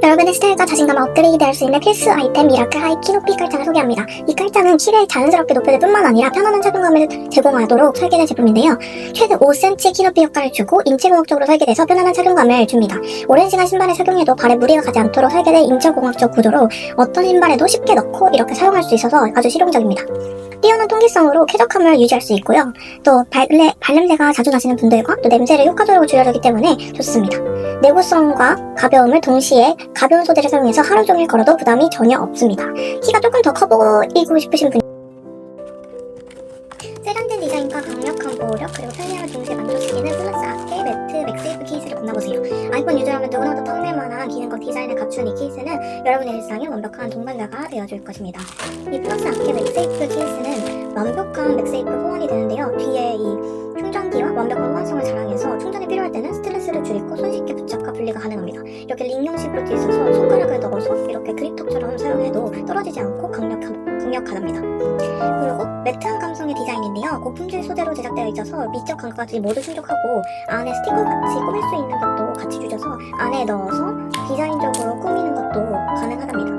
여러분의 스타일과 자신감을 업그레이드할 수 있는 필수 아이템 미라클 하이 키 높이 깔창을 소개합니다. 이 깔창은 키를 자연스럽게 높여줄 뿐만 아니라 편안한 착용감을 제공하도록 설계된 제품인데요. 최대 5cm 키 높이 효과를 주고 인체공학적으로 설계돼서 편안한 착용감을 줍니다. 오랜 시간 신발에 착용해도 발에 무리가 가지 않도록 설계된 인체공학적 구조로 어떤 신발에도 쉽게 넣고 이렇게 사용할 수 있어서 아주 실용적입니다. 뛰어난 통기성으로 쾌적함을 유지할 수 있고요. 또 발레, 발냄새가 자주 나시는 분들과 또 냄새를 효과적으로 줄여주기 때문에 좋습니다. 내구성과 가벼움을 동시에 가벼운 소재를 사용해서 하루 종일 걸어도 부담이 전혀 없습니다. 키가 조금 더 커 보이고 싶으신 분 만나보세요. 아이폰 유저라면 누구나도 탐낼만한 기능과 디자인을 갖춘 이 케이스는 여러분의 일상에 완벽한 동반자가 되어줄 것입니다. 이 플러스 아케 맥세이프 케이스는 완벽한 맥세이프 호환이 되는데요. 뒤에 이 충전기와 완벽한 호환성을 자랑해서 충전이 필요할 때는 스트 레스를 줄이고 손쉽게 부착과 분리가 가능합니다. 이렇게 링 형식으로 돼 있어서 손가락을 넣어서 이렇게 그립톡처럼 사용해도 떨어지지 않고 강력하, 강력하답니다. 그리고 매트한 감성의 디자인인데요. 고품질 소재로 제작되어 있어서 미적 감각까지 모두 충족하고 안에 스티커 같이 꾸밀 수 있는 것도 같이 주셔서 안에 넣어서 디자인적으로 꾸미는 것도 가능하답니다.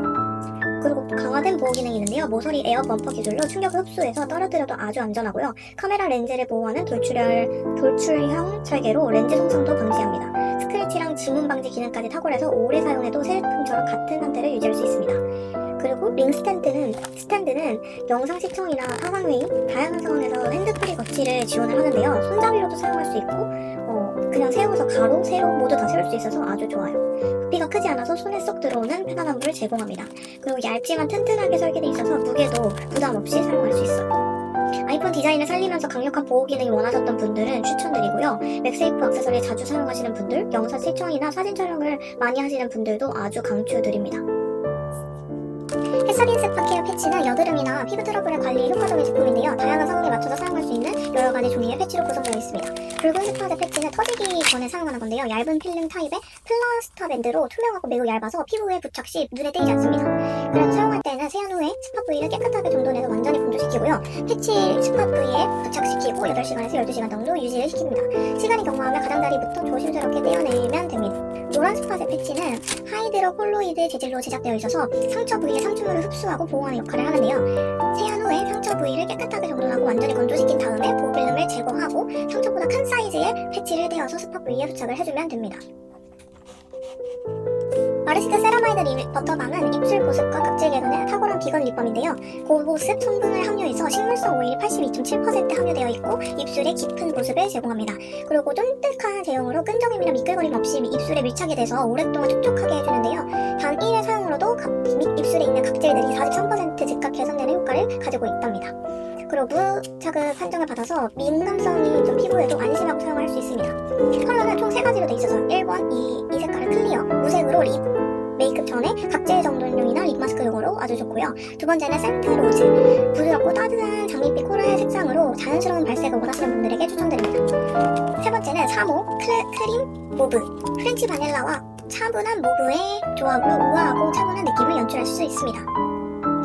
그리고 강화된 보호 기능이 있는데요. 모서리 에어 범퍼 기술로 충격을 흡수해서 떨어뜨려도 아주 안전하고요. 카메라 렌즈를 보호하는 돌출형, 돌출형 설계로 렌즈 손상도 방지합니다. 스크래치랑 지문 방지 기능까지 탁월해서 오래 사용해도 새 제품처럼 같은 상태를 유지할 수 있습니다. 그리고 링 스탠드는 스탠드는 영상 시청이나 화상회의, 다양한 상황에서 핸드프리 거치를 지원을 하는데요. 손잡이로도 사용할 수 있고 어, 그냥 세워서 가로, 세로 모두 다 세울 수 있어서 아주 좋아요. 부피가 크지 않아서 손에 쏙 들어오는 편안함을 제공합니다. 그리고 얇지만 튼튼하게 설계되어 있어서 무게도 부담 없이 사용할 수 있어요. 아이폰 디자인을 살리면서 강력한 보호 기능이 원하셨던 분들은 추천드리고요. 맥세이프 액세서리 자주 사용하시는 분들, 영상 시청이나 사진 촬영을 많이 하시는 분들도 아주 강추드립니다. 햇서린 스파 케어 패치는 여드름이나 피부 트러블의 관리에 효과적인 제품인데요. 다양한 상황에 맞춰서 사용할 수 있는 여러 가지 종류의 패치로 구성되어 있습니다. 붉은 스파제 패치는 터지기 전에 사용하는 건데요. 얇은 필름 타입의 플라스터 밴드로 투명하고 매우 얇아서 피부에 부착 시 눈에 띄지 않습니다. 그래서 사용할 때는 세안 후에 스파 부위를 깨끗하게 정돈해서 완전히 건조시키고요. 패치 스파 부위에 부착시키고 8시간에서 12시간 정도 유지를 시킵니다. 시간이 경과하면 가장자리부터 조심스럽게 떼어내면. 노란 스파제 패치는 하이드로 콜로이드 재질로 제작되어 있어서 상처 부위의 상충물을 흡수하고 보호하는 역할을 하는데요. 세안 후에 상처 부위를 깨끗하게 정돈하고 완전히 건조시킨 다음에 보호필름을 제거하고 상처보다 큰 사이즈의 패치를 떼어서 스파 부위에 부착을 해주면 됩니다. 아레스트 세라마이드 리, 버터밤은 입술 보습과 각질 개선에 탁월한 비건 립밤인데요. 그 고보습 성분을 함유해서 식물성 오일 82.7% 함유되어 있고 입술에 깊은 보습을 제공합니다. 그리고 쫀득한 제형으로 끈적임이나 미끌거림 없이 입술에 밀착이 돼서 오랫동안 촉촉하게 해주는데요. 단 1회 사용으로도 입술에 있는 각질들이 43% 즉각 개선되는 효과를 가지고 있답니다. 그리고 무자극 판정을 받아서 민감성이 좀 피부에도 안심하고 사용할 수 있습니다. 컬러는 총 3가지로 되어 있어서 1번, 2, 전에 각질 정돈용이나 립 마스크 용으로 아주 좋고요. 두 번째는 센트 로즈, 부드럽고 따뜻한 장밋빛 코랄 색상으로 자연스러운 발색을 원하시는 분들에게 추천드립니다. 세 번째는 사모 클, 크림 모브, 프렌치 바닐라와 차분한 모브의 조합으로 우아하고 차분한 느낌을 연출할 수 있습니다.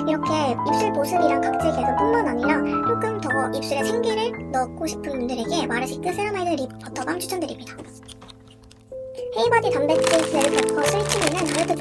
이렇게 입술 보습이랑 각질 개선뿐만 아니라 조금 더 입술에 생기를 넣고 싶은 분들에게 마르시트 세라마이드 립 버터밤 추천드립니다. 헤이바디 단백질 젤 페퍼 스위치미는 다이어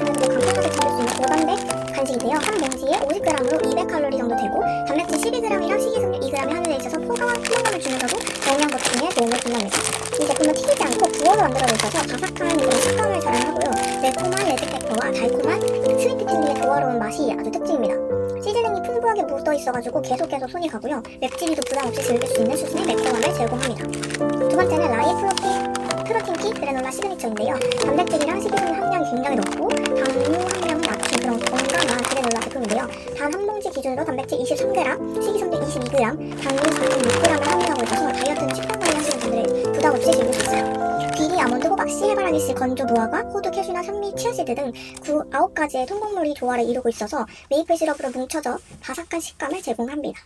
맛이 아주 특징입니다. 시즈닝이 풍부하게 묻어 있어가지고 계속해서 손이 가고요. 맵찔이도 부담 없이 즐길 수 있는 수준의 매콤함을 제공합니다. 두 번째는 라이 프로틴 프로틴 키 그래놀라 시그니처인데요. 단백질이랑 식이섬유 함량이 굉장히 높고 당류 함량은 낮은 그런 건강한 그래놀라 제품인데요. 단 한 봉지 기준으로 단백질 23g, 식이섬유 22g, 당류 4.6g 건조, 무화과, 호두, 캐슈나 산미, 치아시드 등 9, 9가지의 통곡물이 조화를 이루고 있어서 메이플 시럽으로 뭉쳐져 바삭한 식감을 제공합니다.